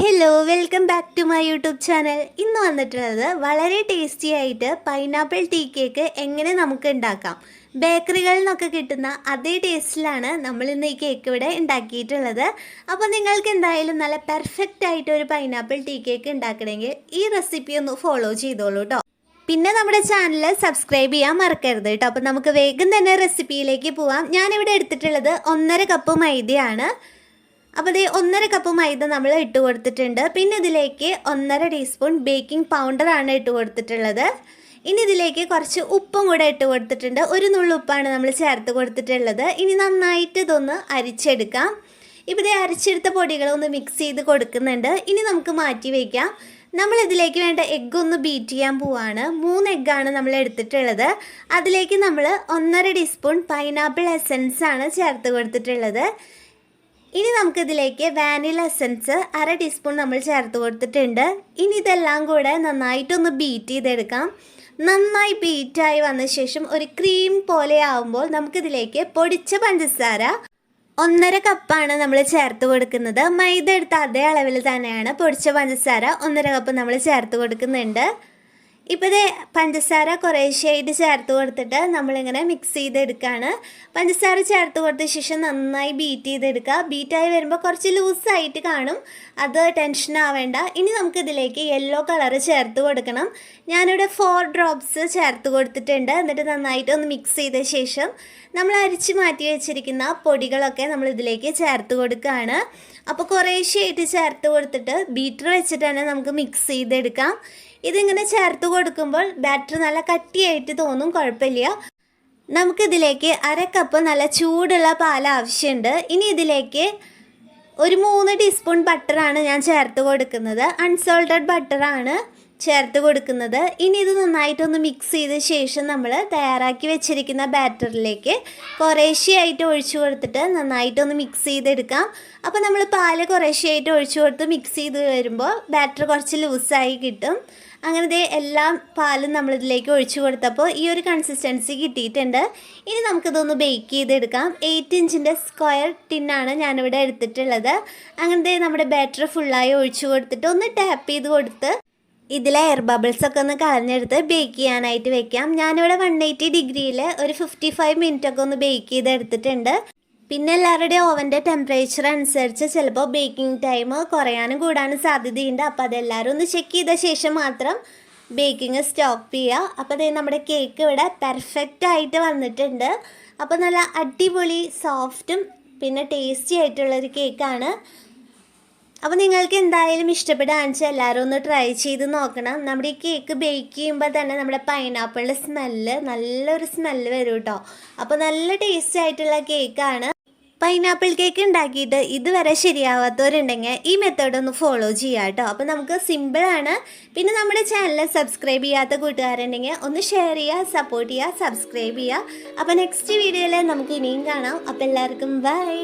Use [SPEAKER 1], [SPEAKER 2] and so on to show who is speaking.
[SPEAKER 1] Hello welcome back to my YouTube channel ഇന്ന് വന്നിട്ടുള്ളത് വളരെ ടേസ്റ്റി ആയിട്ട് പൈനാപ്പിൾ ടീ കേക്ക് എങ്ങനെ നമുക്ക് ഉണ്ടാക്കാം? ബേക്കറികളിൽ നിന്നൊക്കെ കിട്ടുന്ന അതേ ടേസ്റ്റിലാണ് നമ്മൾ ഇന്ന് ഈ കേക്ക് ഇവിടെ ഉണ്ടാക്കിയിട്ടുള്ളത്. അപ്പോൾ നിങ്ങൾക്ക് എന്തായാലും നല്ല പെർഫെക്റ്റ് ആയിട്ട് ഒരു പൈനാപ്പിൾ ടീ കേക്ക് ഉണ്ടാക്കണമെങ്കിൽ ഈ റെസിപ്പി ഒന്ന് ഫോളോ ചെയ്തോളൂ കേട്ടോ പിന്നെ നമ്മുടെ ചാനൽ സബ്സ്ക്രൈബ് ചെയ്യാൻ മറക്കരുത് കേട്ടോ അപ്പോൾ നമുക്ക് വേഗം തന്നെ റെസിപ്പിയിലേക്ക് പോവാം. ഞാനിവിടെ എടുത്തിട്ടുള്ളത് ഒന്നര കപ്പ് മൈദയാണ്. അപ്പോൾ ഇത് ഒന്നര കപ്പ് മൈദ നമ്മൾ ഇട്ട് കൊടുത്തിട്ടുണ്ട്. പിന്നെ ഇതിലേക്ക് ഒന്നര ടീസ്പൂൺ ബേക്കിംഗ് പൗഡറാണ് ഇട്ട് കൊടുത്തിട്ടുള്ളത്. ഇനി ഇതിലേക്ക് കുറച്ച് ഉപ്പും കൂടെ ഇട്ട് കൊടുത്തിട്ടുണ്ട്. ഒരു നുള്ളു ഉപ്പാണ് നമ്മൾ ചേർത്ത് കൊടുത്തിട്ടുള്ളത്. ഇനി നന്നായിട്ട് ഇതൊന്ന് അരിച്ചെടുക്കാം. ഇവിടെ അരച്ചെടുത്ത പൊടികളൊന്ന് മിക്സ് ചെയ്ത് കൊടുക്കുന്നുണ്ട്. ഇനി നമുക്ക് മാറ്റി വയ്ക്കാം നമ്മൾ ഇതിലേക്ക് വേണ്ട എഗ്ഗ് ഒന്ന് ബീറ്റ് ചെയ്യാൻ പോവാണ്. മൂന്ന് എഗ്ഗാണ് നമ്മൾ എടുത്തിട്ടുള്ളത്. അതിലേക്ക് നമ്മൾ ഒന്നര ടീസ്പൂൺ പൈനാപ്പിൾ എസൻസ് ആണ് ചേർത്ത് കൊടുത്തിട്ടുള്ളത്. ഇനി നമുക്കിതിലേക്ക് വാനില എസൻസ് അര ടീസ്പൂൺ നമ്മൾ ചേർത്ത് കൊടുത്തിട്ടുണ്ട്. ഇനി ഇതെല്ലാം കൂടെ നന്നായിട്ടൊന്ന് ബീറ്റ് ചെയ്തെടുക്കാം. നന്നായി ബീറ്റായി വന്ന ശേഷം ഒരു ക്രീം പോലെ ആവുമ്പോൾ നമുക്കിതിലേക്ക് പൊടിച്ച പഞ്ചസാര ഒന്നര കപ്പാണ് നമ്മൾ ചേർത്ത് കൊടുക്കുന്നത്. മൈദ എടുത്ത അതേ അളവിൽ തന്നെയാണ് പൊടിച്ച പഞ്ചസാര ഒന്നര കപ്പ് നമ്മൾ ചേർത്ത് കൊടുക്കുന്നുണ്ട്. ഇപ്പോൾ ഇത് പഞ്ചസാര കുറേശ്ശായിട്ട് ചേർത്ത് കൊടുത്തിട്ട് നമ്മളിങ്ങനെ മിക്സ് ചെയ്തെടുക്കുകയാണ് പഞ്ചസാര ചേർത്ത് കൊടുത്ത ശേഷം നന്നായി ബീറ്റ് ചെയ്തെടുക്കുക. ബീറ്റായി വരുമ്പോൾ കുറച്ച് ലൂസായിട്ട് കാണും. അത് ടെൻഷൻ ആവേണ്ട. ഇനി നമുക്കിതിലേക്ക് യെല്ലോ കളർ ചേർത്ത് കൊടുക്കണം. ഞാനിവിടെ ഫോർ ഡ്രോപ്സ് ചേർത്ത് കൊടുത്തിട്ടുണ്ട്. എന്നിട്ട് നന്നായിട്ട് ഒന്ന് മിക്സ് ചെയ്ത ശേഷം നമ്മൾ അരിച്ച് മാറ്റി വെച്ചിരിക്കുന്ന പൊടികളൊക്കെ നമ്മൾ ഇതിലേക്ക് ചേർത്ത് കൊടുക്കുകയാണ്. അപ്പോൾ കുറേശ്ശെയായിട്ട് ചേർത്ത് കൊടുത്തിട്ട് ബീറ്റർ വെച്ചിട്ട് തന്നെ നമുക്ക് മിക്സ് ചെയ്തെടുക്കാം. ഇതിങ്ങനെ ചേർത്ത് കൊടുക്കുമ്പോൾ ബാറ്റർ നല്ല കട്ടിയായിട്ട് തോന്നും കുഴപ്പമില്ല നമുക്കിതിലേക്ക് അര കപ്പ് നല്ല ചൂടുള്ള പാൽ ആവശ്യമുണ്ട് ഇനി ഇതിലേക്ക് ഒരു മൂന്ന് ടീസ്പൂൺ ബട്ടറാണ് ഞാൻ ചേർത്ത് കൊടുക്കുന്നത്. അൺസോൾട്ടഡ് ബട്ടറാണ് ചേർത്ത് കൊടുക്കുന്നത്. ഇനി ഇത് നന്നായിട്ടൊന്ന് മിക്സ് ചെയ്ത ശേഷം നമ്മൾ തയ്യാറാക്കി വെച്ചിരിക്കുന്ന ബാറ്ററിലേക്ക് കുറേശ്ശെയായിട്ട് ഒഴിച്ചു കൊടുത്തിട്ട് നന്നായിട്ടൊന്ന് മിക്സ് ചെയ്തെടുക്കാം. അപ്പോൾ നമ്മൾ പാൽ കുറേശ്ശെയായിട്ട് ഒഴിച്ചു കൊടുത്ത് മിക്സ് ചെയ്ത് വരുമ്പോൾ ബാറ്റർ കുറച്ച് ലൂസായി കിട്ടും. അങ്ങനത്തെ എല്ലാം പാലും നമ്മളിതിലേക്ക് ഒഴിച്ചു കൊടുത്തപ്പോൾ ഈ ഒരു കൺസിസ്റ്റൻസി കിട്ടിയിട്ടുണ്ട്. ഇനി നമുക്കിതൊന്ന് ബേക്ക് ചെയ്തെടുക്കാം. എയ്റ്റ് ഇഞ്ചിന്റെ സ്ക്വയർ ടിന്നാണ് ഞാനിവിടെ എടുത്തിട്ടുള്ളത്. അങ്ങനത്തെ നമ്മുടെ ബാറ്റർ ഫുള്ളായി ഒഴിച്ചു കൊടുത്തിട്ട് ഒന്ന് ടാപ്പ് ചെയ്ത് കൊടുത്ത് ഇതിലെ എയർ ബബിൾസ് ഒക്കെ ഒന്ന് കളഞ്ഞെടുത്ത് ബേക്ക് ചെയ്യാനായിട്ട് വെക്കാം. ഞാനിവിടെ വൺ എയ്റ്റി ഡിഗ്രിയിൽ ഒരു ഫിഫ്റ്റി ഫൈവ് മിനിറ്റ് ഒക്കെ ഒന്ന് ബേക്ക് ചെയ്തെടുത്തിട്ടുണ്ട്. പിന്നെ എല്ലാവരുടെയും ഓവന്റെ ടെമ്പറേച്ചർ അനുസരിച്ച് ചിലപ്പോൾ ബേക്കിംഗ് ടൈം കുറയാനും കൂടാനും സാധ്യതയുണ്ട്. അപ്പോൾ അതെല്ലാവരും ഒന്ന് ചെക്ക് ചെയ്ത ശേഷം മാത്രം ബേക്കിംഗ് സ്റ്റോപ്പ് ചെയ്യുക. അപ്പോൾ അതേ നമ്മുടെ കേക്ക് ഇവിടെ പെർഫെക്റ്റ് ആയിട്ട് വന്നിട്ടുണ്ട്. അപ്പോൾ നല്ല അടിപൊളി സോഫ്റ്റും പിന്നെ ടേസ്റ്റി ആയിട്ടുള്ളൊരു കേക്കാണ് അപ്പോൾ നിങ്ങൾക്ക് എന്തായാലും ഇഷ്ടപ്പെടുകയാണെന്ന് വെച്ചാൽ എല്ലാവരും ഒന്ന് ട്രൈ ചെയ്ത് നോക്കണം. നമ്മുടെ ഈ കേക്ക് ബേക്ക് ചെയ്യുമ്പോൾ തന്നെ നമ്മുടെ പൈനാപ്പിളിന്റെ സ്മെല്ല് നല്ലൊരു സ്മെല്ല് വരും കേട്ടോ അപ്പോൾ നല്ല ടേസ്റ്റ് ആയിട്ടുള്ള കേക്കാണ് പൈനാപ്പിൾ കേക്ക് ഉണ്ടാക്കിയിട്ട് ഇതുവരെ ശരിയാവാത്തവരുണ്ടെങ്കിൽ ഈ മെത്തേഡ് ഒന്ന് ഫോളോ ചെയ്യുക കേട്ടോ അപ്പോൾ നമുക്ക് സിമ്പിളാണ് പിന്നെ നമ്മുടെ ചാനൽ സബ്സ്ക്രൈബ് ചെയ്യാത്ത കൂട്ടുകാരുണ്ടെങ്കിൽ ഒന്ന് ഷെയർ ചെയ്യുക സപ്പോർട്ട് ചെയ്യുക സബ്സ്ക്രൈബ് ചെയ്യുക. അപ്പോൾ നെക്സ്റ്റ് വീഡിയോയിൽ നമുക്ക് ഇനിയും കാണാം. അപ്പോൾ എല്ലാവർക്കും ബൈ